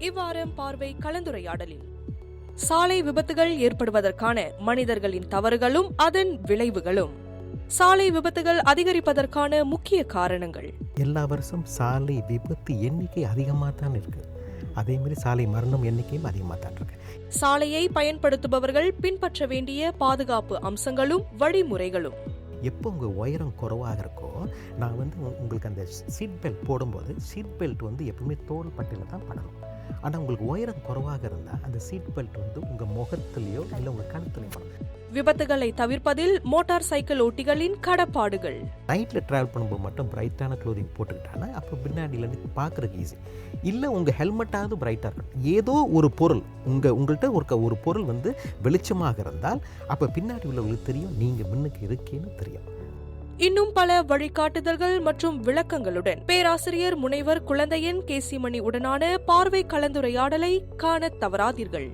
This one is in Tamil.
இவ்வாரம் பார்வை கலந்துரையாடலில். சாலை விபத்துகள் ஏற்படுவதற்கான மனிதர்களின் தவறுகளும் அதன் விளைவுகளும். சாலை விபத்துகள் அதிகரிப்பதற்கான முக்கிய காரணங்கள். எல்லா வருஷம் சாலை விபத்து எண்ணிக்கை அதிகமாக தான் இருக்குது அதேமாரி சாலை மரணம் எண்ணிக்கையும் அதிகமாக தான் இருக்கு. சாலையை பயன்படுத்துபவர்கள் பின்பற்ற வேண்டிய பாதுகாப்பு அம்சங்களும் வழிமுறைகளும். எப்போ உங்கள் உயரம் குறைவாக இருக்கோ நான் வந்து உங்களுக்கு அந்த சீட் பெல்ட் போடும்போது சீட் பெல்ட் வந்து எப்பவுமே தோல் பட்டியில் தான் படணும். ஆனால் உங்களுக்கு உயரம் குறைவாக இருந்தால் அந்த சீட் பெல்ட் வந்து உங்கள் முகத்துலேயோ இல்லை உங்கள் கழுத்துலையோ படணும். விபத்துகளை தவிர்ப்பதில் மோட்டார் சைக்கிள் ஓட்டிகளின் கடப்பாடுகள். நைட்டில் ட்ராவல் பண்ணும்போது மட்டும் பிரைட்டான க்ளோதிங் போட்டுக்கிட்டாங்கன்னா அப்போ பின்னாடியிலேருந்து பார்க்குறதுக்கு ஈஸி இல்லை உங்கள் ஹெல்மெட்டாவது பிரைட்டாக இருக்கணும். ஏதோ ஒரு பொருள் உங்கள் உங்கள்கிட்ட ஒரு ஒரு பொருள் வந்து வெளிச்சமாக இருந்தால் அப்போ பின்னாடி உள்ளவங்களுக்கு தெரியும் நீங்கள் முன்னுக்கு இருக்கேன்னு தெரியும். இன்னும் பல வழிகாட்டுதல்கள் மற்றும் விளக்கங்களுடன் பேராசிரியர் முனைவர் குழந்தையன் கேசிமணி உடனான பார்வை கலந்துரையாடலை காணத் தவறாதீர்கள்.